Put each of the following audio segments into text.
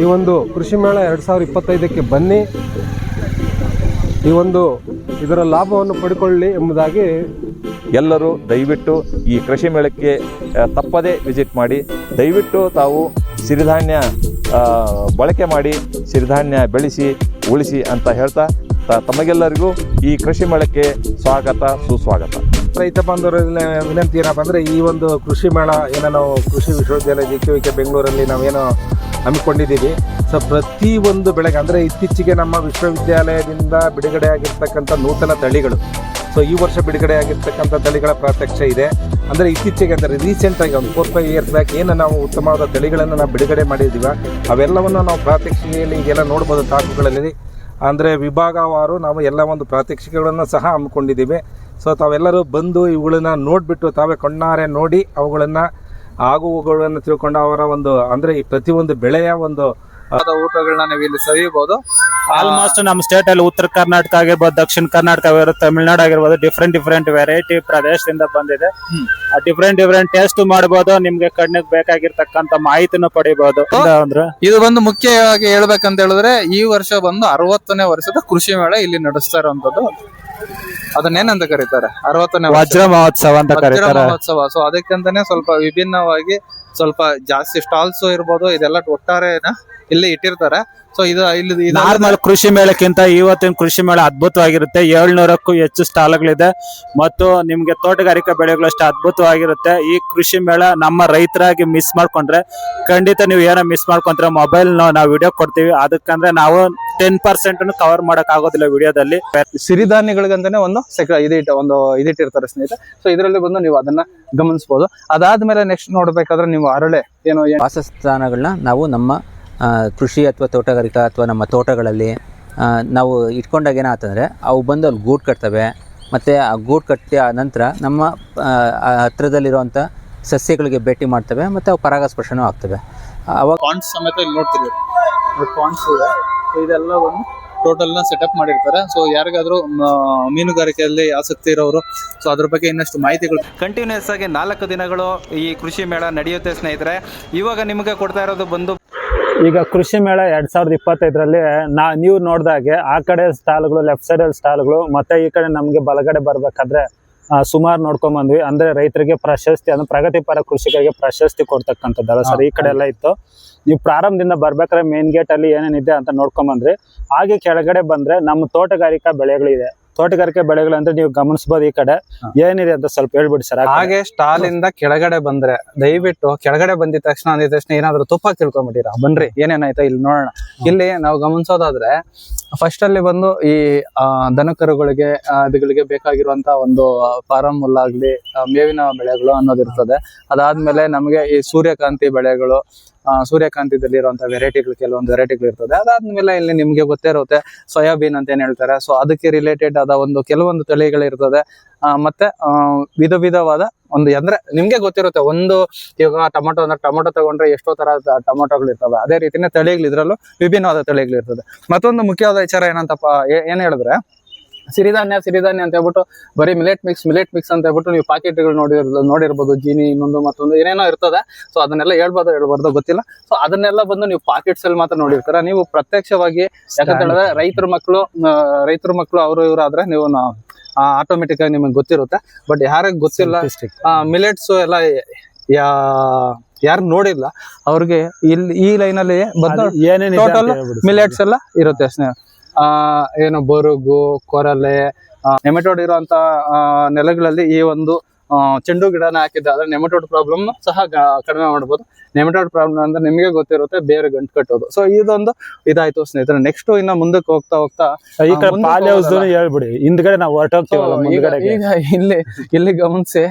ಈ ಒಂದು ಕೃಷಿ ಮೇಳ ಎರಡು ಸಾವಿರದ ಇಪ್ಪತ್ತೈದಕ್ಕೆ ಬನ್ನಿ. ಈ ಒಂದು ಇದರ ಲಾಭವನ್ನು ಪಡ್ಕೊಳ್ಳಿ ಎಂಬುದಾಗಿ ಎಲ್ಲರೂ ದಯವಿಟ್ಟು ಈ ಕೃಷಿ ಮೇಳಕ್ಕೆ ತಪ್ಪದೇ ವಿಸಿಟ್ ಮಾಡಿ. ದಯವಿಟ್ಟು ತಾವು ಸಿರಿಧಾನ್ಯ ಬಳಕೆ ಮಾಡಿ ಸಿರಿಧಾನ್ಯ ಬೆಳೆಸಿ ಉಳಿಸಿ ಅಂತ ಹೇಳ್ತಾ ತ- ತಮಗೆಲ್ಲರಿಗೂ ಈ ಕೃಷಿ ಮೇಳಕ್ಕೆ ಸ್ವಾಗತ ಸುಸ್ವಾಗತ. ರೈತ ಬಾಂಧವರ ವಿನಂತಿ ಏನಪ್ಪ ಅಂದರೆ ಈ ಒಂದು ಕೃಷಿ ಮೇಳ ಏನೋ ನಾವು ಕೃಷಿ ವಿಶ್ವವಿದ್ಯಾಲಯ ಜಿ ಕೆ ವಿ ಕೆ ಬೆಂಗಳೂರಲ್ಲಿ ನಾವೇನೋ ಹಮ್ಮಿಕೊಂಡಿದ್ದೀವಿ. ಸೊ ಪ್ರತಿ ಒಂದು ಬೆಳೆಗೆ ಅಂದರೆ ಇತ್ತೀಚೆಗೆ ನಮ್ಮ ವಿಶ್ವವಿದ್ಯಾಲಯದಿಂದ ಬಿಡುಗಡೆ ಆಗಿರ್ತಕ್ಕಂಥ ನೂತನ ತಳಿಗಳು. ಸೊ ಈ ವರ್ಷ ಬಿಡುಗಡೆ ಆಗಿರ್ತಕ್ಕಂಥ ತಳಿಗಳ ಪ್ರಾತ್ಯಕ್ಷ ಇದೆ. ಅಂದರೆ ಇತ್ತೀಚೆಗೆ, ಅಂದರೆ ರೀಸೆಂಟಾಗಿ ಒಂದು ಫೋರ್ ಫೈವ್ ಇಯರ್ಸ್ ಬ್ಯಾಕ್ ಏನು ನಾವು ಉತ್ತಮವಾದ ತಳಿಗಳನ್ನು ನಾವು ಬಿಡುಗಡೆ ಮಾಡಿದ್ದೀವ, ಅವೆಲ್ಲವನ್ನು ನಾವು ಪ್ರಾತ್ಯಕ್ಷಿಕೆಯಲ್ಲಿ ಈಗೆಲ್ಲ ನೋಡ್ಬೋದು ತಾಕುಗಳಲ್ಲಿ ಅಂದರೆ ವಿಭಾಗವಾರು ನಾವು ಎಲ್ಲ ಒಂದು ಪ್ರಾತ್ಯಕ್ಷಿಕೆಗಳನ್ನು ಸಹ ಹಮ್ಮಿಕೊಂಡಿದ್ದೀವಿ. ಸೊ ತಾವೆಲ್ಲರೂ ಬಂದು ಇವುಗಳನ್ನ ನೋಡಿಬಿಟ್ಟು ತಾವೇ ಕಣ್ಣಾರೆ ನೋಡಿ ಅವುಗಳನ್ನು ಆಗುವುಗಳನ್ನು ತಿಳ್ಕೊಂಡು ಅವರ ಒಂದು ಅಂದ್ರೆ ಈ ಪ್ರತಿಯೊಂದು ಬೆಳೆಯ ಒಂದು ಊಟಗಳನ್ನ ನೀವು ಇಲ್ಲಿ ಸವಿಯಬಹುದು. ಆಲ್ಮೋಸ್ಟ್ ನಮ್ಮ ಸ್ಟೇಟ್ ಅಲ್ಲಿ ಉತ್ತರ ಕರ್ನಾಟಕ ಆಗಿರ್ಬೋದು ದಕ್ಷಿಣ ಕರ್ನಾಟಕ ಆಗಿರ್ಬೋದು ತಮಿಳ್ನಾಡು ಆಗಿರ್ಬೋದು ಡಿಫ್ರೆಂಟ್ ಡಿಫ್ರೆಂಟ್ ವೆರೈಟಿ ಪ್ರದೇಶದಿಂದ ಬಂದಿದೆ. ಡಿಫ್ರೆಂಟ್ ಡಿಫ್ರೆಂಟ್ ಟೇಸ್ಟ್ ಮಾಡಬಹುದು ನಿಮ್ಗೆ ಕಣ್ಣಿಗೆ ಬೇಕಾಗಿರ್ತಕ್ಕಂತ ಮಾಹಿತಿನೂ ಪಡಿಬಹುದು ಅಂದ್ರೆ? ಇದು ಬಂದು ಮುಖ್ಯವಾಗಿ ಹೇಳ್ಬೇಕಂತ ಹೇಳಿದ್ರೆ ಈ ವರ್ಷ ಬಂದು ಅರವತ್ತನೇ ವರ್ಷದ ಕೃಷಿ ಮೇಳ ಇಲ್ಲಿ ನಡೆಸ್ತಾ ಇರುವಂತದ್ದು. ಅದನ್ನೇನಂತ ಕರೀತಾರೆ? ಅರವತ್ತನೇ. ವಜ್ರ ಮಹೋತ್ಸವ ಅಂತ ವಜ್ರ ಕರೀತಾರೆ. ಮಹೋತ್ಸವ. ಸೊ ಅದಕ್ಕಂತಾನೆ ಸ್ವಲ್ಪ ವಿಭಿನ್ನವಾಗಿ ಸ್ವಲ್ಪ ಜಾಸ್ತಿ ಸ್ಟಾಲ್ಸ್ ಇರ್ಬೋದು. ಇದೆಲ್ಲ ಒಟ್ಟಾರೆನ ಇಲ್ಲಿ ಇಟ್ಟಿರ್ತಾರೆ. ಸೊ ಇದು ಇಲ್ಲಿ ಇದು ನಾರ್ಮಲ್ ಕೃಷಿ ಮೇಳಕ್ಕಿಂತ ಇವತ್ತಿನ ಕೃಷಿ ಮೇಳ ಅದ್ಭುತವಾಗಿರುತ್ತೆ. ಏಳ್ನೂರಕ್ಕೂ ಹೆಚ್ಚು ಸ್ಟಾಲ್ಗಳಿದೆ. ಮತ್ತು ನಿಮಗೆ ತೋಟಗಾರಿಕಾ ಬೆಳೆಗಳು ಅಷ್ಟೇ ಅದ್ಭುತವಾಗಿರುತ್ತೆ. ಈ ಕೃಷಿ ಮೇಳ ನಮ್ಮ ರೈತರಾಗಿ ಮಿಸ್ ಮಾಡ್ಕೊಂಡ್ರೆ ಖಂಡಿತ ನೀವು ಏನೋ ಮಿಸ್ ಮಾಡ್ಕೊಂಡ್ರೆ ಮೊಬೈಲ್ ನಾವು ವಿಡಿಯೋ ಕೊಡ್ತೀವಿ. ಅದಕ್ಕಂದ್ರೆ ನಾವು ಟೆನ್ ಪರ್ಸೆಂಟ್ ಕವರ್ ಮಾಡಕ್ ಆಗೋದಿಲ್ಲ ವಿಡಿಯೋದಲ್ಲಿ ಸಿರಿಧಾನ್ಯಗಳಿಗಂತಾನೆ ಒಂದು ಸೆಕ ಇದಿಟ್ಟು ಒಂದು ಇದಿಟ್ಟಿರ್ತಾರೆ ಸ್ನೇಹಿತರೆ. ಸೊ ಇದರಲ್ಲಿ ಬಂದು ನೀವು ಅದನ್ನ ಗಮನಿಸಬಹುದು ಅದಾದ್ಮೇಲೆ ನೆಕ್ಸ್ಟ್ ನೋಡ್ಬೇಕಾದ್ರೆ ನೀವು ಅರಳೆ ಏನೋ ವಾಸಸ್ಥಾನಗಳನ್ನ ನಾವು ನಮ್ಮ ಕೃಷಿ ಅಥವಾ ತೋಟಗಾರಿಕಾ ಅಥವಾ ನಮ್ಮ ತೋಟಗಳಲ್ಲಿ ನಾವು ಇಟ್ಕೊಂಡಾಗ ಏನಾಗ್ತಂದರೆ ಅವು ಬಂದು ಅಲ್ಲಿ ಗೂಡು ಕಟ್ತವೆ. ಮತ್ತು ಆ ಗೂಡು ಕಟ್ಟಿದ ನಂತರ ನಮ್ಮ ಹತ್ತಿರದಲ್ಲಿರುವಂಥ ಆ ಸಸ್ಯಗಳಿಗೆ ಭೇಟಿ ಮಾಡ್ತವೆ ಮತ್ತು ಅವು ಪರಾಗಸ್ಪರ್ಶನೂ ಆಗ್ತವೆ. ಅವಾಗ ಪಾಂಡ್ಸ್ ಸಮೇತ ಇಲ್ಲಿ ನೋಡ್ತೀವಿ. ಪಾಂಡ್ಸ್ ಇದೆ. ಇದೆಲ್ಲ ಒಂದು ಟೋಟಲ್ನ ಸೆಟಪ್ ಮಾಡಿರ್ತಾರೆ. ಸೊ ಯಾರಿಗಾದರೂ ಮೀನುಗಾರಿಕೆಯಲ್ಲಿ ಆಸಕ್ತಿ ಇರೋರು ಸೊ ಅದ್ರ ಬಗ್ಗೆ ಇನ್ನಷ್ಟು ಮಾಹಿತಿಗಳು ಕಂಟಿನ್ಯೂಸ್ ಆಗಿ ನಾಲ್ಕು ದಿನಗಳು ಈ ಕೃಷಿ ಮೇಳ ನಡೆಯುತ್ತೆ ಸ್ನೇಹಿತರೆ. ಇವಾಗ ನಿಮಗೆ ಕೊಡ್ತಾ ಇರೋದು ಬಂದು ಈಗ ಕೃಷಿ ಮೇಳ ಎರಡ್ ಸಾವಿರದ ಇಪ್ಪತ್ತೈದರಲ್ಲಿ ನಾ, ನೀವು ನೋಡ್ದಾಗೆ ಆ ಕಡೆ ಸ್ಟಾಲ್ಗಳು ಲೆಫ್ಟ್ ಸೈಡ್ ಅಲ್ಲಿ ಸ್ಟಾಲ್ಗಳು, ಮತ್ತೆ ಈ ಕಡೆ ನಮಗೆ ಬಲಗಡೆ ಬರ್ಬೇಕಾದ್ರೆ ಸುಮಾರು ನೋಡ್ಕೊಂಡ್ ಬಂದ್ವಿ. ಅಂದ್ರೆ ರೈತರಿಗೆ ಪ್ರಶಸ್ತಿ, ಅಂದ್ರೆ ಪ್ರಗತಿಪರ ಕೃಷಿಕರಿಗೆ ಪ್ರಶಸ್ತಿ ಕೊಡ್ತಕ್ಕಂಥದ್ದಲ್ಲ ಸರ್, ಈ ಕಡೆ ಎಲ್ಲ ಇತ್ತು. ನೀವು ಪ್ರಾರಂಭದಿಂದ ಬರ್ಬೇಕಾದ್ರೆ ಮೇನ್ ಗೇಟ್ ಅಲ್ಲಿ ಏನೇನಿದೆ ಅಂತ ನೋಡ್ಕೊಂಡ್ ಬಂದ್ರಿ. ಹಾಗೆ ಕೆಳಗಡೆ ಬಂದ್ರೆ ನಮ್ಮ ತೋಟಗಾರಿಕಾ ಬೆಳೆಗಳಿದೆ. ತೋಟಗಾರಿಕೆ ಬೆಳೆಗಳು ಅಂದ್ರೆ ನೀವು ಗಮನಿಸಬಹುದು ಈ ಕಡೆ. ಏನಿದೆ ಅಂತ ಸ್ವಲ್ಪ ಹೇಳ್ಬಿಡಿ ಸರ್ ಹಾಗೆ ಸ್ಟಾಲ್ ಇಂದ ಕೆಳಗಡೆ ಬಂದ್ರೆ ದಯವಿಟ್ಟು ಕೆಳಗಡೆ ಬಂದಿದ ತಕ್ಷಣ ಅಂದಿದ ತಕ್ಷಣ ಏನಾದ್ರು ತುಪ್ಪ ತಿಳ್ಕೊಂಡ್ಬಿಟ್ಟಿರ ಬನ್ರಿ ಏನೇನಾಯ್ತಾ ಇಲ್ಲಿ ನೋಡೋಣ. ಇಲ್ಲಿ ನಾವು ಗಮನಿಸೋದಾದ್ರೆ ಫಸ್ಟ್ ಅಲ್ಲಿ ಬಂದು ಈ ದನಕರುಗಳಿಗೆ ಅದುಗಳಿಗೆ ಬೇಕಾಗಿರುವಂತ ಒಂದು ಫಾರಂ ಹುಲ್ಲಾಗ್ಲಿ ಮೇವಿನ ಬೆಳೆಗಳು ಅನ್ನೋದಿರ್ತದೆ ಅದಾದ್ಮೇಲೆ ನಮಗೆ ಈ ಸೂರ್ಯಕಾಂತಿ ಬೆಳೆಗಳು ಸೂರ್ಯಕಾಂತಿದಲ್ಲಿ ಇರುವಂತ ವೆರೈಟಿಗಳು ಕೆಲವೊಂದು ವೆರೈಟಿಗಳು ಇರ್ತದೆ. ಅದಾದ್ಮೇಲೆ ಇಲ್ಲಿ ನಿಮ್ಗೆ ಗೊತ್ತೇ ಇರುತ್ತೆ ಸೋಯಾಬೀನ್ ಅಂತ ಏನ್ ಹೇಳ್ತಾರೆ. ಸೊ ಅದಕ್ಕೆ ರಿಲೇಟೆಡ್ ಆದ ಒಂದು ಕೆಲವೊಂದು ತಳಿಗಳಿರ್ತದೆ ಆ, ಮತ್ತೆ ಆ, ವಿಧ ವಿಧವಾದ ಒಂದು ಅಂದ್ರೆ ನಿಮ್ಗೆ ಗೊತ್ತಿರುತ್ತೆ ಒಂದು ಇವಾಗ ಟೊಮೊಟೊ ಅಂದ್ರೆ ಟೊಮೊಟೊ ತಗೊಂಡ್ರೆ ಎಷ್ಟೋ ತರ ಟೊಮೊಟೊಗಳು ಇರ್ತವೆ. ಅದೇ ರೀತಿನೇ ತಳಿಗಳು ಇದ್ರಲ್ಲೂ ವಿಭಿನ್ನವಾದ ತಳಿಗಳು ಇರ್ತದೆ. ಮತ್ತೊಂದು ಮುಖ್ಯವಾದ ವಿಚಾರ ಏನಂತಪ್ಪ ಏನ್ ಹೇಳಿದ್ರೆ ಸಿರಿಧಾನ್ಯ ಸಿರಿಧಾನ್ಯ ಅಂತ ಹೇಳ್ಬಿಟ್ಟು ಬರೀ ಮಿಲೆಟ್ ಮಿಕ್ಸ್ ಮಿಲೆಟ್ ಮಿಕ್ಸ್ ಅಂತ ಹೇಳ್ಬಿಟ್ಟು ನೀವು ಪ್ಯಾಕೆಟ್ಗಳು ನೋಡಿರ್ ನೋಡಿರ್ಬೋದು ಜೀನಿ ಇನ್ನೊಂದು ಮತ್ತೊಂದು ಏನೇನೋ ಇರ್ತದೆ. ಸೊ ಅದನ್ನೆಲ್ಲ ಹೇಳ್ಬೋದು ಹೇಳ್ಬಾರ್ದು ಗೊತ್ತಿಲ್ಲ. ಸೊ ಅದನ್ನೆಲ್ಲ ಬಂದು ನೀವು ಪಾಕೆಟ್ಸ್ ಅಲ್ಲಿ ಮಾತ್ರ ನೋಡಿರ್ತಾರ. ನೀವು ಪ್ರತ್ಯಕ್ಷವಾಗಿ ಯಾಕಂತ ಹೇಳಿದ್ರೆ ರೈತರ ಮಕ್ಕಳು ರೈತರ ಮಕ್ಕಳು ಅವರು ಇವರು ಆದ್ರೆ ನೀವು ಆಟೋಮೆಟಿಕ್ ಆಗಿ ನಿಮಗೆ ಗೊತ್ತಿರುತ್ತೆ. ಬಟ್ ಯಾರಿಗೆ ಗೊತ್ತಿಲ್ಲ ಮಿಲೆಟ್ಸ್ ಎಲ್ಲ ಯಾ ಯಾರು ನೋಡಿಲ್ಲ. ಅವ್ರಿಗೆ ಇಲ್ಲಿ ಈ ಲೈನ್ ಅಲ್ಲಿ ಬಂದು ಏನೇನಿದೆ ಅಂತ Total ಹೇಳ್ಬಿಡಿ sir. ಮಿಲೆಟ್ಸ್ ಎಲ್ಲ ಇರುತ್ತೆ ಸ್ನೇಹ ಆ, ಏನು ಬರುಗು, ಕೊರಲೆ ನೆಮೆಟೋಡ್ ಇರುವಂತ ನೆಲಗಳಲ್ಲಿ ಈ ಒಂದು ಚೆಂಡು ಗಿಡನ ಹಾಕಿದ್ದೆ. ಆದ್ರೆ ನೆಮೆಟೋಡ್ ಪ್ರಾಬ್ಲಮ್ ಸಹ ಕಡಿಮೆ ಮಾಡ್ಬೋದು. ನೆಮೆಟೋಡ್ ಪ್ರಾಬ್ಲಮ್ ಅಂದ್ರೆ ನಿಮಗೆ ಗೊತ್ತಿರುತ್ತೆ ಬೇರೆ ಗಂಟು ಕಟ್ಟೋದು. ಸೊ ಇದೊಂದು ಇದಾಯ್ತು ಸ್ನೇಹಿತರೆ. ನೆಕ್ಸ್ಟ್ ಇನ್ನ ಮುಂದಕ್ಕೆ ಹೋಗ್ತಾ ಹೋಗ್ತಾ ಈ ಕಡೆ ಮುಂದಕ್ಕೆ ಪಾಲಿ ಹೌಸ್ ಹೇಳ್ಬಿಡಿ. ಹಿಂದ್ಗಡೆ ನಾವು ಹೊರಟೋಗ್ತೀವಲ್ಲ ಈಗ ಇಲ್ಲಿ ಇಲ್ಲಿ ಗಮನಿಸಿ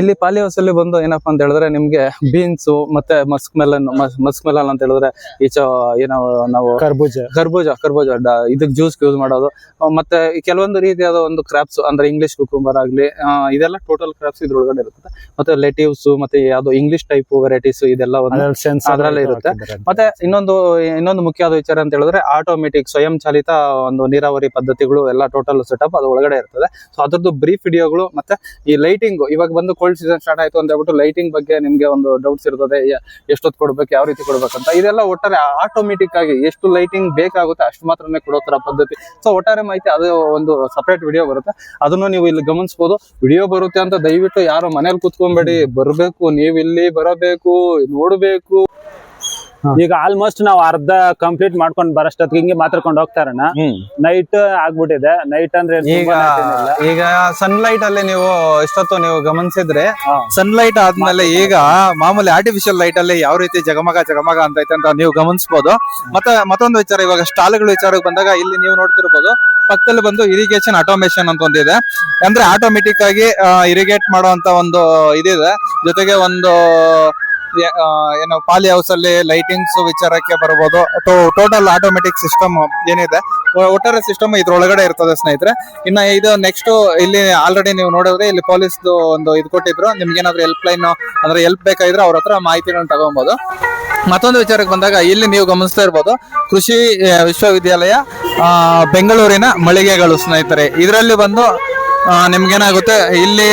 ಇಲ್ಲಿ ಪಾಲಿ ಹೌಸ್ ಅಲ್ಲಿ ಬಂದು ಏನಪ್ಪಾ ಅಂತ ಹೇಳಿದ್ರೆ ನಿಮ್ಗೆ ಬೀನ್ಸ್ ಮತ್ತೆ ಮಸ್ಕ್ ಮೆಲನ್ ಮಸ್ಕ್ ಮೆಲನ್ ಅಂತ ಹೇಳಿದ್ರೆ ಈಚ ಏನೋ ನಾವು ಕರ್ಬೂಜ. ಕರ್ಬೂಜ ಕರ್ಬೂಜ ಇದಕ್ ಜ್ಯೂಸ್ ಯೂಸ್ ಮಾಡೋದು. ಮತ್ತೆ ಕೆಲವೊಂದು ರೀತಿಯಾದ ಒಂದು ಕ್ರಾಪ್ಸ್ ಅಂದ್ರೆ ಇಂಗ್ಲಿಷ್ ಕುಕುಂಬರ್ ಆಗ್ಲಿ ಇದೆಲ್ಲ ಟೋಟಲ್ ಕ್ರಾಪ್ಸ್ ಇದ್ರೊಳಗಡೆ ಇರುತ್ತೆ ಮತ್ತೆ ಲೆಟಿವ್ಸ್ ಮತ್ತೆ ಯಾವ್ದು ಇಂಗ್ಲಿಷ್ ಟೈಪ್ ವೆರೈಟೀಸ್ ಇದೆಲ್ಲ ಒಂದು ಅದ್ರಲ್ಲಿ ಇರುತ್ತೆ. ಮತ್ತೆ ಇನ್ನೊಂದು ಇನ್ನೊಂದು ಮುಖ್ಯವಾದ ವಿಚಾರ ಅಂತ ಹೇಳಿದ್ರೆ ಆಟೋಮೆಟಿಕ್ ಸ್ವಯಂ ಚಾಲಿತ ಒಂದು ನೀರಾವರಿ ಪದ್ಧತಿಗಳು ಎಲ್ಲ ಟೋಟಲ್ ಸೆಟಪ್ ಅದು ಒಳಗಡೆ ಇರ್ತದೆ. ಸೊ ಅದ್ರದ್ದು ಬ್ರೀಫ್ ವಿಡಿಯೋಗಳು ಮತ್ತೆ ಈ ಲೈಟಿಂಗ್ ಇವಾಗ ಬಂದು ಕೋಲ್ಡ್ ಸೀಸನ್ ಸ್ಟಾರ್ಟ್ ಆಯ್ತು ಅಂತ ಹೇಳ್ಬಿಟ್ಟು ಲೈಟಿಂಗ್ ಬಗ್ಗೆ ನಿಮ್ಗೆ ಒಂದು ಡೌಟ್ಸ್ ಇರ್ತದೆ. ಎಷ್ಟೊತ್ತು ಕೊಡ್ಬೇಕು ಯಾವ ರೀತಿ ಕೊಡ್ಬೇಕಂತ. ಇದೆಲ್ಲ ಒಟ್ಟಾರೆ ಆಟೋಮೆಟಿಕ್ ಆಗಿ ಎಷ್ಟು ಲೈಟಿಂಗ್ ಬೇಕಾಗುತ್ತೆ ಅಷ್ಟು ಮಾತ್ರನೇ ಕೊಡೋ ತರ ಪದ್ಧತಿ. ಸೊ ಒಟ್ಟಾರೆ ಮಾಹಿತಿ ಅದು ಒಂದು ಸಪ್ರೇಟ್ ವಿಡಿಯೋ ಬರುತ್ತೆ. ಅದನ್ನು ನೀವು ಇಲ್ಲಿ ಗಮನಿಸಬಹುದು ವಿಡಿಯೋ ಬರುತ್ತೆ ಅಂತ ದಯವಿಟ್ಟು ಯಾರು ಮನೇಲಿ ಕುತ್ಕೊಂಬೇಡಿ. ಬರಬೇಕು ನೀವು ಇಲ್ಲಿ ಬರಬೇಕು ನೋಡ್ಬೇಕು. ಈಗ ಆಲ್ಮೋಸ್ಟ್ ನಾವು ಅರ್ಧ ಕಂಪ್ಲೀಟ್ ಮಾಡ್ಕೊಂಡು ಬರಷ್ಟೊತ್ತಿಗೆ ಹಿಂಗೆ ಮಾತಾಡ್ಕೊಂಡು ಹೋಗ್ತಾರಣ್ಣ. ನೈಟ್ ಆಗ್ಬಿಟ್ಟಿದೆ. ನೈಟ್ ಅಂದ್ರೆ ಈಗ. ಈಗ ಸನ್ಲೈಟ್ ಅಲ್ಲಿ ನೀವು ಇಷ್ಟೊತ್ತು ನೀವು ಗಮನಿಸಿದ್ರೆ. ಸನ್ಲೈಟ್ ಆದ್ಮೇಲೆ ಈಗ ಮಾಮೂಲಿ ಆರ್ಟಿಫಿಷಿಯಲ್ ಲೈಟ್ ಅಲ್ಲಿ ಯಾವ ರೀತಿ ಜಗಮಗ ಜಗಮಗ ಅಂತ ಐತೆ ಅಂತ ನೀವು ಗಮನಿಸಬಹುದು ಮತ್ತೆ ಮತ್ತೊಂದು ವಿಚಾರ ಇವಾಗ ಸ್ಟಾಲ್ಗಳ ವಿಚಾರಕ್ಕೆ ಬಂದಾಗ ಇಲ್ಲಿ ನೀವು ನೋಡ್ತಿರ್ಬೋದು ಪಕ್ಕದಲ್ಲಿ ಬಂದು ಇರಿಗೇಷನ್ ಆಟೋಮೇಶನ್ ಅಂತ ಒಂದಿದೆ. ಅಂದ್ರೆ ಆಟೋಮೆಟಿಕ್ ಆಗಿ ಇರಿಗೇಟ್ ಮಾಡುವಂತ ಒಂದು ಇದಿದೆ. ಜೊತೆಗೆ ಒಂದು ಏನು ಪಾಲಿ ಹೌಸ್ ಅಲ್ಲಿ ಲೈಟಿಂಗ್ಸ್ ವಿಚಾರಕ್ಕೆ ಬರಬಹುದು ಟೋಟಲ್ ಆಟೋಮೆಟಿಕ್ ಸಿಸ್ಟಮ್ ಏನಿದೆ. ಒಟ್ಟಾರೆ ಸಿಸ್ಟಮ್ ಇದ್ರೊಳಗಡೆ ಇರ್ತದೆ ಸ್ನೇಹಿತರೆ. ಇನ್ನ ಇದು ನೆಕ್ಸ್ಟ್ ಇಲ್ಲಿ ಆಲ್ರೆಡಿ ನೀವು ನೋಡಿದ್ರೆ ಇಲ್ಲಿ ಪೊಲೀಸ್ ಒಂದು ಇದು ಕೊಟ್ಟಿದ್ರು. ನಿಮ್ಗೆ ಏನಾದ್ರು ಹೆಲ್ಪ್ ಲೈನ್ ಅಂದ್ರೆ ಹೆಲ್ಪ್ ಬೇಕಾದ್ರೆ ಅವ್ರ ಹತ್ರ ಮಾಹಿತಿಗಳನ್ನ ತಗೊಬಹುದು ಮತ್ತೊಂದು ವಿಚಾರಕ್ಕೆ ಬಂದಾಗ ಇಲ್ಲಿ ನೀವು ಗಮನಿಸ್ತಾ ಇರ್ಬೋದು, ಕೃಷಿ ವಿಶ್ವವಿದ್ಯಾಲಯ ಬೆಂಗಳೂರಿನ ಮಳಿಗೆಗಳು ಸ್ನೇಹಿತರೆ. ಇದರಲ್ಲಿ ಬಂದು ನಿಮ್ಗೇನಾಗುತ್ತೆ? ಇಲ್ಲಿ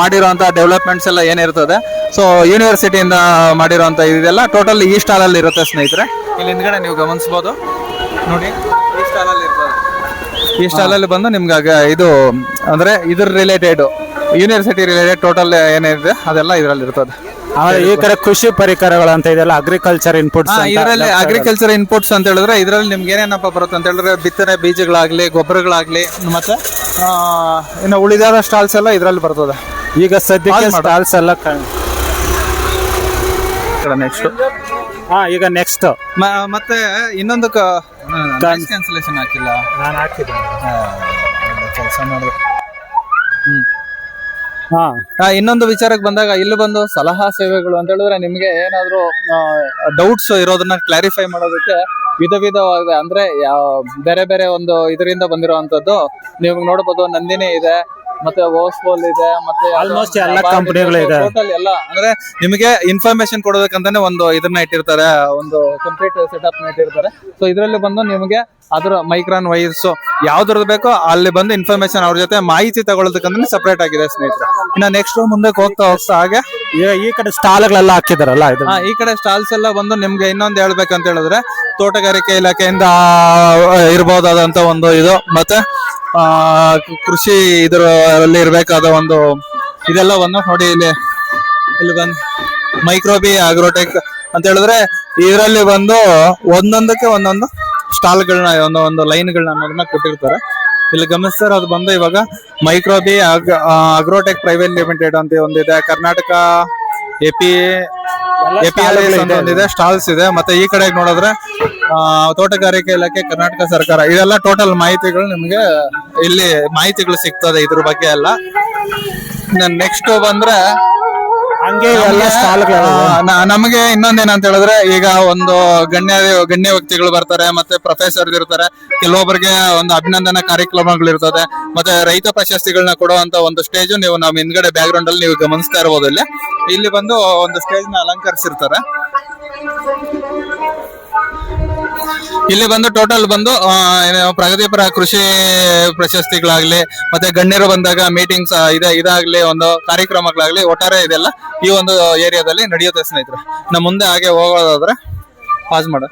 ಮಾಡಿರುವಂಥ ಡೆವಲಪ್ಮೆಂಟ್ಸ್ ಎಲ್ಲ ಏನಿರ್ತದೆ? ಸೊ ಯೂನಿವರ್ಸಿಟಿಯಿಂದ ಮಾಡಿರುವಂತ ಇದೆಲ್ಲ ಟೋಟಲ್ ಈ ಸ್ಟಾಲ್ ಅಲ್ಲಿ ಇರುತ್ತೆ ಸ್ನೇಹಿತರೆ. ಇಲ್ಲಿ ಹಿಂದ್ಗಡೆ ನೀವು ಗಮನಿಸಬಹುದು ನೋಡಿ ಈ ಸ್ಟಾಲ್ ಅಲ್ಲಿ ಇರ್ತದೆ. ಈ ಸ್ಟಾಲಲ್ಲಿ ಬಂದು ನಿಮ್ಗೆ ಇದು ಅಂದ್ರೆ ಇದ್ರ ರಿಲೇಟೆಡ್ ಯೂನಿವರ್ಸಿಟಿ ರಿಲೇಟೆಡ್ ಟೋಟಲ್ ಏನಿದೆ ಅದೆಲ್ಲ ಇದರಲ್ಲಿ ಇರ್ತದೆ. ಆಮೇಲೆ ಈ ಕಡೆ ಕೃಷಿ ಪರಿಕರಗಳು ಅಂತ ಇದೆಲ್ಲ ಅಗ್ರಿಕಲ್ಚರ್ ಇನ್ಪುಟ್ಸ್ ಇದರಲ್ಲಿ ಅಗ್ರಿಕಲ್ಚರ್ ಇನ್ಪುಟ್ಸ್ ಅಂತ ಹೇಳಿದ್ರೆ ಇದರಲ್ಲಿ ನಿಮ್ಗೆ ಏನೇನಪ್ಪ ಬರುತ್ತೆ ಅಂತ ಹೇಳಿದ್ರೆ ಬಿತ್ತನೆ ಬೀಜಗಳಾಗ್ಲಿ ಗೊಬ್ಬರಗಳಾಗ್ಲಿ ಮತ್ತೆ ಇನ್ನು ಉಳಿದಾದ ಸ್ಟಾಲ್ಸ್ ಎಲ್ಲ ಇದರಲ್ಲಿ ಬರ್ತದೆ. ಈಗ ಸದ್ಯಕ್ಕೆ. ಸ್ಟಾಲ್ಸ್ ಎಲ್ಲ ನೆಕ್ಸ್ಟ್ ಹಾ ಈಗ ನೆಕ್ಸ್ಟ್ ಮತ್ತೆ ಇನ್ನೊಂದು ಕ್ಯಾನ್ಸಲೇಷನ್ ಹಾಕಿಲ್ಲ. ನಾನು ಹಾಕಿದ್ದೆ ಕೆಲಸ ಮಾಡಿದ್ರೆ ಹಾ. ಇನ್ನೊಂದು ವಿಚಾರಕ್ಕೆ ಬಂದಾಗ ಇಲ್ಲಿ ಬಂದು ಸಲಹಾ ಸೇವೆಗಳು ಅಂತ ಹೇಳಿದ್ರೆ ನಿಮ್ಗೆ ಏನಾದ್ರು ಡೌಟ್ಸ್ ಇರೋದನ್ನ ಕ್ಲಾರಿಫೈ ಮಾಡೋದಕ್ಕೆ ವಿಧ ವಿಧವಾದ ಅಂದ್ರೆ ಬೇರೆ ಬೇರೆ ಒಂದು ಇದರಿಂದ ಬಂದಿರುವಂತದ್ದು ನೀವು ನೋಡಬಹುದು ನಂದಿನಿ ಇದೆ ಮತ್ತೆ ಓಸ್ಬೋಲ್ ಇದೆ ಮತ್ತೆ ಆಲ್ಮೋಸ್ಟ್ ಎಲ್ಲ ಕಂಪನಿಗಳು ಇದೆ. ಟೋಟಲ್ ಎಲ್ಲ. ಅಂದ್ರೆ ನಿಮಗೆ ಇನ್ಫಾರ್ಮೇಶನ್ ಕೊಡೋದಕ್ಕಂತಾನೆ ಒಂದು ಇದನ್ನ ಇಟ್ಟಿರ್ತಾರೆ ಒಂದು ಕಂಪ್ಲೀಟ್ ಸೆಟಪ್ ಇಟ್ಟಿರ್ತಾರೆ. ಸೊ ಇದರಲ್ಲಿ ಬಂದು ನಿಮಗೆ ಅದರ ಮೈಕ್ರಾನ್ ವೈರ್ಸ್ ಯಾವ್ದ್ರದ್ದು ಬೇಕೋ ಅಲ್ಲಿ ಬಂದು ಇನ್ಫಾರ್ಮೇಶನ್ ಅವ್ರ ಜೊತೆ ಮಾಹಿತಿ ತಗೊಳ್ಳೋದಕ್ಕಂತಾನೆ ಸಪರೇಟ್ ಆಗಿದೆ ಸ್ನೇಹಿತರೆ. ಇನ್ನ ನೆಕ್ಸ್ಟ್ ಮುಂದಕ್ಕೆ ಹೋಗ್ತಾ ಹೋಗ್ತಾ ಹಾಗೆ ಈಗ ಈ ಕಡೆ ಸ್ಟಾಲ್ಗಳೆಲ್ಲ ಹಾಕಿದಾರಲ್ಲ ಇದು? ಆ, ಈ ಕಡೆ ಸ್ಟಾಲ್ಸ್ ಎಲ್ಲ ಬಂದು ನಿಮ್ಗೆ ಇನ್ನೊಂದು ಹೇಳ್ಬೇಕಂತ ಹೇಳಿದ್ರೆ ತೋಟಗಾರಿಕೆ ಇಲಾಖೆಯಿಂದ ಆ, ಇರ್ಬೋದಾದಂತ ಒಂದು ಇದು. ಮತ್ತೆ ಆ, ಕೃಷಿ ಇದರಲ್ಲಿ ಇರಬೇಕಾದ ಒಂದು ಇದೆಲ್ಲ ಒಂದು ನೋಡಿ ಇಲ್ಲಿ ಇಲ್ಲಿ ಬಂದು ಮೈಕ್ರೋಬಿ ಆಗ್ರೋಟೆಕ್ ಅಂತ ಹೇಳಿದ್ರೆ ಇದರಲ್ಲಿ ಬಂದು ಒಂದೊಂದಕ್ಕೆ ಒಂದೊಂದು ಸ್ಟಾಲ್ಗಳನ್ನ ಒಂದು ಒಂದು ಲೈನ್ಗಳನ್ನ ಅನ್ನೋದನ್ನ ಕೊಟ್ಟಿರ್ತಾರೆ. ಇಲ್ಲಿ ಗಮನಿಸ್ತಾರೆ ಅದು ಬಂದು ಇವಾಗ ಮೈಕ್ರೋಬಿ ಅಗ್ರೋಟೆಕ್ ಪ್ರೈವೇಟ್ ಲಿಮಿಟೆಡ್ ಅಂತ ಒಂದಿದೆ. ಕರ್ನಾಟಕ ಎಪಿ ಒಂದಿದೆ ಸ್ಟಾಲ್ಸ್ ಇದೆ. ಮತ್ತೆ ಈ ಕಡೆ ನೋಡಿದ್ರೆ ಆ, ತೋಟಗಾರಿಕೆ ಇಲಾಖೆ ಕರ್ನಾಟಕ ಸರ್ಕಾರ ಇದೆಲ್ಲ ಟೋಟಲ್ ಮಾಹಿತಿಗಳು ನಿಮಗೆ ಇಲ್ಲಿ ಮಾಹಿತಿಗಳು ಸಿಗ್ತದೆ ಇದ್ರ ಬಗ್ಗೆ ಎಲ್ಲ. ನೆಕ್ಸ್ಟ್ ಬಂದ್ರೆ ಹಂಗೆ ಎಲ್ಲ ನಮ್ಗೆ, ಸ್ಟಾಲ್ಗಳು ನಮಗೆ ಇನ್ನೊಂದೇನಂತ ಹೇಳಿದ್ರೆ ಈಗ ಒಂದು ಗಣ್ಯ ಗಣ್ಯ ವ್ಯಕ್ತಿಗಳು ಬರ್ತಾರೆ ಮತ್ತೆ ಪ್ರೊಫೆಸರ್ ಇರ್ತಾರೆ. ಕೆಲವೊಬ್ಬರಿಗೆ ಒಂದು ಅಭಿನಂದನಾ ಕಾರ್ಯಕ್ರಮಗಳು ಇರ್ತದೆ. ಮತ್ತೆ ರೈತ ಪ್ರಶಸ್ತಿಗಳನ್ನ ಕೊಡುವಂತ ಒಂದು ಸ್ಟೇಜ್ ನೀವು ನಮ್ಮ ಹಿಂದ್ಗಡೆ ಬ್ಯಾಕ್ ಗ್ರೌಂಡ್ ಅಲ್ಲಿ ನೀವು ಗಮನಿಸ್ತಾ ಇರಬಹುದು ಇಲ್ಲಿ. ಇಲ್ಲಿ ಬಂದು ಒಂದು ಸ್ಟೇಜ್ನ ಅಲಂಕರಿಸಿರ್ತಾರೆ. ಇಲ್ಲಿ ಬಂದು ಟೋಟಲ್ ಬಂದು ಪ್ರಗತಿಪರ ಕೃಷಿ ಪ್ರಶಸ್ತಿಗಳಾಗ್ಲಿ, ಮತ್ತೆ ಗಣ್ಯರು ಬಂದಾಗ ಮೀಟಿಂಗ್ಸ್ ಇದೆ, ಇದಾಗ್ಲಿ, ಒಂದು ಕಾರ್ಯಕ್ರಮಗಳಾಗ್ಲಿ, ಒಟ್ಟಾರೆ ಇದೆಲ್ಲ ಈ ಒಂದು ಏರಿಯಾದಲ್ಲಿ ನಡೆಯುತ್ತೆ ಸ್ನೇಹಿತರೆ. ನಮ್ಮ ಮುಂದೆ ಹಾಗೆ ಹೋಗೋದಾದ್ರೆ ಪಾಸ್ ಮಾಡ.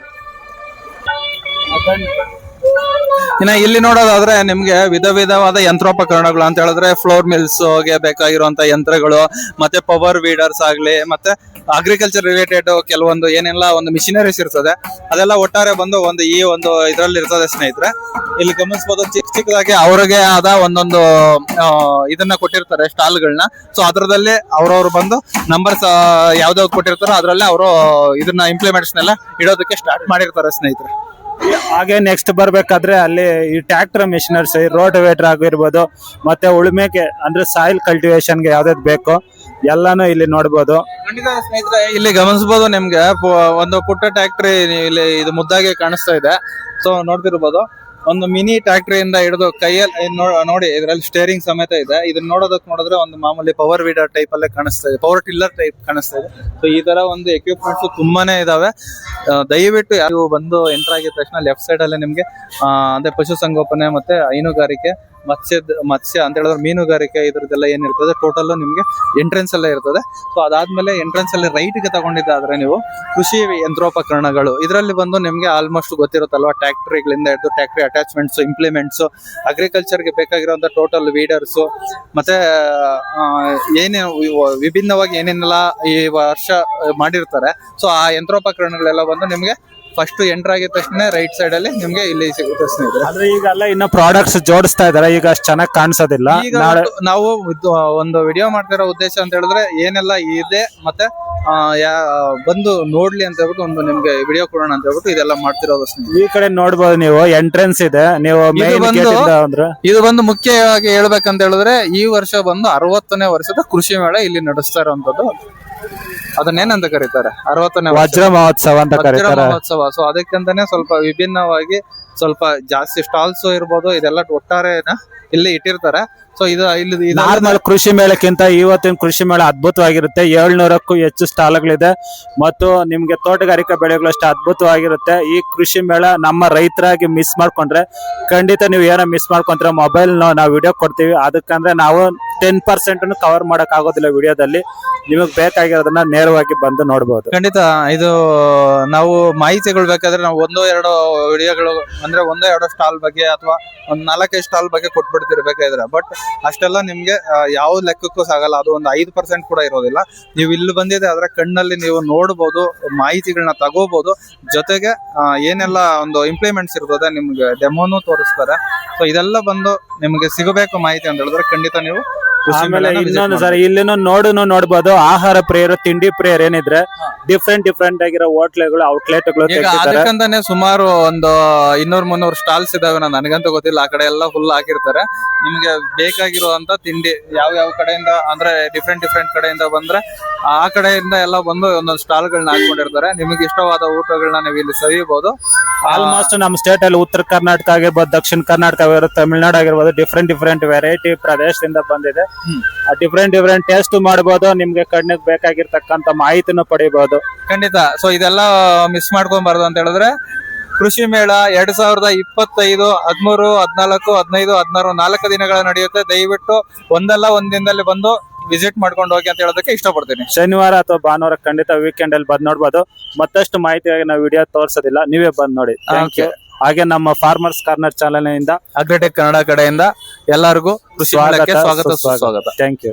ಇನ್ನ ಇಲ್ಲಿ ನೋಡೋದಾದ್ರೆ ನಿಮ್ಗೆ ವಿಧ ವಿಧವಾದ ಯಂತ್ರೋಪಕರಣಗಳು ಅಂತ ಹೇಳಿದ್ರೆ ಫ್ಲೋರ್ ಮಿಲ್ಸ್ ಹೋಗಿ ಬೇಕಾಗಿರುವಂತ ಯಂತ್ರಗಳು, ಮತ್ತೆ ಪವರ್ ವೀಡರ್ಸ್ ಆಗ್ಲಿ, ಮತ್ತೆ ಅಗ್ರಿಕಲ್ಚರ್ ರಿಲೇಟೆಡ್ ಕೆಲವೊಂದು ಏನೆಲ್ಲ ಒಂದು ಮಿಷಿನರೀಸ್ ಇರ್ತದೆ, ಅದೆಲ್ಲ ಒಟ್ಟಾರೆ ಬಂದು ಒಂದು ಈ ಒಂದು ಇದರಲ್ಲಿ ಇರ್ತದೆ ಸ್ನೇಹಿತರೆ. ಇಲ್ಲಿ ಗಮನಿಸಬಹುದು ಚಿಕ್ಕ ಚಿಕ್ಕದಾಗಿ ಅವ್ರಿಗೆ ಆದ ಒಂದೊಂದು ಇದನ್ನ ಕೊಟ್ಟಿರ್ತಾರೆ ಸ್ಟಾಲ್ಗಳನ್ನ ಸೊ ಅದರದಲ್ಲಿ ಅವ್ರವ್ರು ಬಂದು ನಂಬರ್ಸ್ ಯಾವ್ದಾವ್ದು ಕೊಟ್ಟಿರ್ತಾರೋ ಅದರಲ್ಲೇ ಅವರು ಇದನ್ನ ಇಂಪ್ಲಿಮೆಂಟ್ಸ್ನೆಲ್ಲ ಇಡೋದಕ್ಕೆ ಸ್ಟಾರ್ಟ್ ಮಾಡಿರ್ತಾರೆ ಸ್ನೇಹಿತರೆ. ಹಾಗೆ ನೆಕ್ಸ್ಟ್ ಬರ್ಬೇಕಾದ್ರೆ ಅಲ್ಲಿ ಈ ಟ್ರ್ಯಾಕ್ಟರ್ ಮಿಷಿನರ್ಸ್ ರೋಟವೇಟರ್ ಆಗಿರ್ಬೋದು, ಮತ್ತೆ ಉಳುಮೆಗೆ ಅಂದ್ರೆ ಸಾಯಿಲ್ ಕಲ್ಟಿವೇಶನ್ಗೆ ಯಾವ್ದಾದ್ ಬೇಕೋ ಎಲ್ಲಾನು ಇಲ್ಲಿ ನೋಡ್ಬೋದು. ಇಲ್ಲಿ ಗಮನಿಸಬಹುದು ನಿಮ್ಗೆ ಒಂದು ಪುಟ್ಟ ಟ್ಯಾಕ್ಟ್ರಿ ಇಲ್ಲಿ, ಇದು ಮುದ್ದಾಗಿ ಕಾಣಿಸ್ತಾ ಇದೆ. ಸೊ ನೋಡ್ತಿರ್ಬೋದು. ಒಂದು ಮಿನಿ ಟ್ರ್ಯಾಕ್ಟರಿಯಿಂದ ಹಿಡಿದು ಕೈಯಲ್ಲಿ ನೋಡಿ, ಇದರಲ್ಲಿ ಸ್ಟೇರಿಂಗ್ ಸಮೇತ ಇದೆ. ಇದನ್ನ ನೋಡೋದಕ್ಕೆ ನೋಡಿದ್ರೆ ಒಂದು ಮಾಮೂಲಿ ಪವರ್ ವೀಡರ್ ಟೈಪ್ ಅಲ್ಲೇ ಕಾಣಿಸ್ತಾ ಇದೆ. ಪವರ್ ಟಿಲ್ಲರ್ ಟೈಪ್ ಕಾಣಿಸ್ತಾ ಇದೆ. ಸೊ ಈ ತರ ಒಂದು ಎಕ್ವಿಪ್ಮೆಂಟ್ಸ್ ತುಂಬಾನೇ ಇದಾವೆ. ದಯವಿಟ್ಟು ಯಾರು ಬಂದು ಎಂಟರ್ ಆಗಿದ ತಕ್ಷಣ ಲೆಫ್ಟ್ ಸೈಡ್ ಅಲ್ಲೇ ನಿಮ್ಗೆ ಅದೇ ಪಶುಸಂಗೋಪನೆ ಮತ್ತೆ ಹೈನುಗಾರಿಕೆ ಮತ್ಸ್ಯದ ಮತ್ಸ್ಯ ಅಂತ ಹೇಳಿದ್ರೆ ಮೀನುಗಾರಿಕೆ ಇದ್ರದ್ದೆಲ್ಲ ಏನಿರ್ತದೆ ಟೋಟಲ್ ನಿಮಗೆ ಎಂಟ್ರೆನ್ಸ್ ಎಲ್ಲ ಇರ್ತದೆ. ಸೊ ಅದಾದ್ಮೇಲೆ ಎಂಟ್ರೆನ್ಸ್ ಅಲ್ಲಿ ರೈಟ್ಗೆ ತಗೊಂಡಿದ್ದಾದ್ರೆ ನೀವು ಕೃಷಿ ಯಂತ್ರೋಪಕರಣಗಳು. ಇದರಲ್ಲಿ ಬಂದು ನಿಮಗೆ ಆಲ್ಮೋಸ್ಟ್ ಗೊತ್ತಿರುತ್ತಲ್ವಾ ಟ್ಯಾಕ್ಟ್ರಿಗಳಿಂದ ಹಿಡಿದು ಟ್ಯಾಕ್ಟ್ರಿ ಅಟ್ಯಾಚ್ಮೆಂಟ್ಸ್ ಇಂಪ್ಲಿಮೆಂಟ್ಸ್ ಅಗ್ರಿಕಲ್ಚರ್ಗೆ ಬೇಕಾಗಿರುವಂಥ ಟೋಟಲ್ ವೀಡರ್ಸ್ ಮತ್ತೆ ಏನೇ ವಿಭಿನ್ನವಾಗಿ ಏನೇನೆಲ್ಲ ಈ ವರ್ಷ ಮಾಡಿರ್ತಾರೆ. ಸೊ ಆ ಯಂತ್ರೋಪಕರಣಗಳೆಲ್ಲ ಬಂದು ನಿಮ್ಗೆ ಫಸ್ಟ್ ಎಂಟರ್ ಆಗಿದ ತಕ್ಷಣ ರೈಟ್ ಸೈಡ್ ಅಲ್ಲಿ ನಿಮ್ಗೆ ಇಲ್ಲಿ ಸಿಗುತ್ತೆ ಸ್ನೇಹಿತರೆ. ಆದ್ರೆ ಈಗೆಲ್ಲ ಇನ್ನ ಪ್ರಾಡಕ್ಟ್ಸ್ ಜೋಡಿಸ್ತಾ ಇದಾರೆ ಈಗ ಅಷ್ಟು ಚೆನ್ನಾಗಿ ಕಾಣಿಸೋದಿಲ್ಲ. ಈಗ ನಾಳೆ ನಾವು ಇದು ಒಂದು ವಿಡಿಯೋ ಮಾಡ್ತಿರೋ ಉದ್ದೇಶ ಅಂತ ಹೇಳಿದ್ರೆ ಏನೆಲ್ಲ ಇದೆ ಮತ್ತೆ ಆ, ಯಾ- ಬಂದು ನೋಡ್ಲಿ ಅಂತ ಹೇಳ್ಬಿಟ್ಟು ಒಂದು ನಿಮ್ಗೆ ವಿಡಿಯೋ ಕೊಡೋಣ ಅಂತ ಹೇಳ್ಬಿಟ್ಟು ಇದೆಲ್ಲ ಮಾಡ್ತಿರೋದು ಸ್ನೇಹಿತರೆ. ಈ ಕಡೆ ನೋಡ್ಬೋದು ನೀವು ಎಂಟ್ರೆನ್ಸ್ ಇದೆ. ನೀವು ಮೇನ್ ಬಂದು- ಗೇಟ್ ಇಂದ ಅಂದ್ರೆ ಇದು ಬಂದು ಮುಖ್ಯವಾಗಿ ಹೇಳ್ಬೇಕಂತ ಹೇಳಿದ್ರೆ ಈ ವರ್ಷ ಬಂದು ಅರವತ್ತನೇ ವರ್ಷದ ಕೃಷಿ ಮೇಳ ಇಲ್ಲಿ ನಡೆಸ್ತಾ ಇರುವಂತದ್ದು ಅದನ್ನೇನಂತ ಕರೀತಾರೆ? ಅರವತ್ತನೇ. ವಜ್ರ ಮಹೋತ್ಸವ ಅಂತ ಕರೀತಾರೆ. ಮಹೋತ್ಸವ. ಸೊ ಅದಕ್ಕಂತಾನೆ ಸ್ವಲ್ಪ ವಿಭಿನ್ನವಾಗಿ ಸ್ವಲ್ಪ ಜಾಸ್ತಿ ಸ್ಟಾಲ್ಸ್ ಇರ್ಬೋದು ಇದೆಲ್ಲ ಒಟ್ಟಾರೆ ಇಲ್ಲಿ ಇಟ್ಟಿರ್ತಾರೆ. ಸೊ ಇದು ಇಲ್ಲಿ ನಾರ್ಮಲ್ ಕೃಷಿ ಮೇಳಕ್ಕಿಂತ ಇವತ್ತಿನ ಕೃಷಿ ಮೇಳ ಅದ್ಭುತವಾಗಿರುತ್ತೆ. ಏಳ್ನೂರಕ್ಕೂ ಹೆಚ್ಚು ಸ್ಟಾಲ್ಗಳಿದೆ. ಮತ್ತು ನಿಮ್ಗೆ ತೋಟಗಾರಿಕಾ ಬೆಳೆಗಳು ಅಷ್ಟು ಅದ್ಭುತವಾಗಿರುತ್ತೆ. ಈ ಕೃಷಿ ಮೇಳ ನಮ್ಮ ರೈತರಾಗಿ ಮಿಸ್ ಮಾಡ್ಕೊಂಡ್ರೆ ಖಂಡಿತ ನೀವು ಏನೋ ಮಿಸ್ ಮಾಡ್ಕೊಂಡ್ರೆ ಮೊಬೈಲ್ ನಾವು ವಿಡಿಯೋ ಕೊಡ್ತೀವಿ. ಅದಕ್ಕಂದ್ರೆ ನಾವು ಟೆನ್ ಪರ್ಸೆಂಟ್ ಕವರ್ ಮಾಡಕ್ ಆಗೋದಿಲ್ಲ ವಿಡಿಯೋದಲ್ಲಿ. ನಿಮಗೆ ಬೇಕಾಗಿರೋದನ್ನ ನೇರವಾಗಿ ಬಂದು ನೋಡ್ಬೋದು. ಖಂಡಿತ ಇದು ನಾವು ಮಾಹಿತಿಗಳು ಬೇಕಾದ್ರೆ ನಾವು ಒಂದು ಎರಡು ವಿಡಿಯೋಗಳು ಅಂದ್ರೆ ಒಂದೋ ಎರಡೋ ಸ್ಟಾಲ್ ಬಗ್ಗೆ ಅಥವಾ ಒಂದ್ ನಾಲ್ಕೈದು ಸ್ಟಾಲ್ ಬಗ್ಗೆ ಕೊಟ್ಬಿಡ್ತಿರ್ಬೇಕಾದ್ರೆ. ಬಟ್ ಅಷ್ಟೆಲ್ಲ ನಿಮ್ಗೆ ಯಾವ ಲೆಕ್ಕಕ್ಕೂ ಸಾಗಲ್ಲ. ಅದು ಒಂದು ಐದು ಪರ್ಸೆಂಟ್ ಕೂಡ ಇರೋದಿಲ್ಲ. ನೀವು ಇಲ್ಲಿ ಬಂದಿದೆ, ಅದರ ಕಣ್ಣಲ್ಲಿ ನೀವು ನೋಡಬಹುದು ಮಾಹಿತಿಗಳನ್ನ ತಗೋಬಹುದು ಜೊತೆಗೆ ಏನೆಲ್ಲ ಒಂದು ಇಂಪ್ಲಿಮೆಂಟ್ಸ್ ಇರ್ತದೆ, ನಿಮ್ಗೆ ಡೆಮೋನು ತೋರಿಸ್ತಾರೆ. ಸೊ ಇದೆಲ್ಲ ಬಂದು ನಿಮಗೆ ಸಿಗಬೇಕು ಮಾಹಿತಿ ಅಂತ ಹೇಳಿದ್ರೆ ಖಂಡಿತ ನೀವು ಆಮೇಲೆ ಇನ್ನೊಂದು ಸರ್ ಇಲ್ಲಿನೂ ನೋಡುನು ನೋಡ್ಬೋದು. ಆಹಾರ ಪ್ರಿಯರು ತಿಂಡಿ ಪ್ರೇಯರ್ ಏನಿದ್ರೆ ಡಿಫ್ರೆಂಟ್ ಡಿಫ್ರೆಂಟ್ ಆಗಿರೋ ಹೋಟ್ಲೆಗಳು ಔಟ್ಲೆಟ್ಗಳು ಈಗ ತೆಗ್ದಿದ್ದಾರೆ. ಅದಕ್ಕಂತಾನೆ ಸುಮಾರು ಒಂದು ಇನ್ನೂರ್ ಮುನ್ನೂರು ಸ್ಟಾಲ್ಸ್ ಇದಾವೆ ನಾನು ನನಗಂತೂ ಗೊತ್ತಿಲ್ಲ. ಆ ಕಡೆ ಎಲ್ಲ ಫುಲ್ ಹಾಕಿರ್ತಾರೆ. ನಿಮ್ಗೆ ಬೇಕಾಗಿರುವಂತ ತಿಂಡಿ ಯಾವ ಯಾವ ಕಡೆಯಿಂದ ಅಂದ್ರೆ ಡಿಫ್ರೆಂಟ್ ಡಿಫ್ರೆಂಟ್ ಕಡೆಯಿಂದ ಬಂದ್ರೆ ಆ ಕಡೆಯಿಂದ ಎಲ್ಲ ಬಂದು ಒಂದೊಂದು ಸ್ಟಾಲ್ ಗಳನ್ನ ಹಾಕೊಂಡಿರ್ತಾರೆ. ನಿಮಗೆ ಇಷ್ಟವಾದ ಊಟಗಳನ್ನ ನೀವು ಇಲ್ಲಿ ಸವಿಯಬಹುದು. ಆಲ್ಮೋಸ್ಟ್ ನಮ್ಮ ಸ್ಟೇಟ್ ಅಲ್ಲಿ ಉತ್ತರ ಕರ್ನಾಟಕ ಆಗಿರ್ಬೋದು ದಕ್ಷಿಣ ಕರ್ನಾಟಕ ಆಗಿರ್ಬೋದು ತಮಿಳ್ನಾಡು ಆಗಿರ್ಬೋದು ಡಿಫ್ರೆಂಟ್ ಡಿಫ್ರೆಂಟ್ ವೆರೈಟಿ ಪ್ರದೇಶದಿಂದ ಬಂದಿದೆ. ಡಿಫ್ರೆಂಟ್ ಡಿಫ್ರೆಂಟ್ ಟೇಸ್ಟ್ ಮಾಡಬಹುದು ನಿಮ್ಗೆ ಕಣ್ಣಿಗೆ ಬೇಕಾಗಿರ್ತಕ್ಕಂಥ ಮಾಹಿತಿನೂ ಪಡಿಬಹುದು ಖಂಡಿತ. ಸೊ ಇದೆಲ್ಲ ಮಿಸ್ ಮಾಡ್ಕೊಬಾರ್ದು ಅಂತ ಹೇಳಿದ್ರೆ ಕೃಷಿ ಮೇಳ ಎರಡ್ ಸಾವಿರದ ಇಪ್ಪತ್ತೈದು ಹದಿಮೂರು ಹದಿನಾಲ್ಕು ಹದಿನೈದು ಹದಿನಾರು ನಾಲ್ಕು ದಿನಗಳ ನಡೆಯುತ್ತೆ. ದಯವಿಟ್ಟು ಒಂದಲ್ಲ ಒಂದ್ ದಿನದಲ್ಲಿ ಬಂದು ವಿಸಿಟ್ ಮಾಡ್ಕೊಂಡು ಹೋಗಿ ಅಂತ ಹೇಳೋದಕ್ಕೆ ಇಷ್ಟಪಡ್ತೀನಿ. ಶನಿವಾರ ಅಥವಾ ಭಾನುವಾರ ಖಂಡಿತ ವೀಕೆಂಡ್ ಅಲ್ಲಿ ಬಂದ್ ನೋಡ್ಬೋದು. ಮತ್ತಷ್ಟು ಮಾಹಿತಿಯಾಗಿ ನಾವು ವಿಡಿಯೋ ತೋರಿಸೋದಿಲ್ಲ. ನೀವೇ ಬಂದ್ ನೋಡಿ. ಥ್ಯಾಂಕ್ ಯು ಹಾಗೆ ನಮ್ಮ ಫಾರ್ಮರ್ಸ್ ಕಾರ್ನರ್ ಚಾಲನೆಯಿಂದ ಅಗ್ರಟೆಕ್ ಕನ್ನಡ ಕಡೆಯಿಂದ ಎಲ್ಲರಿಗೂ ಕೃಷಿ ಮೇಳಕ್ಕೆ ಸ್ವಾಗತ ಸುಸ್ವಾಗತ. Thank you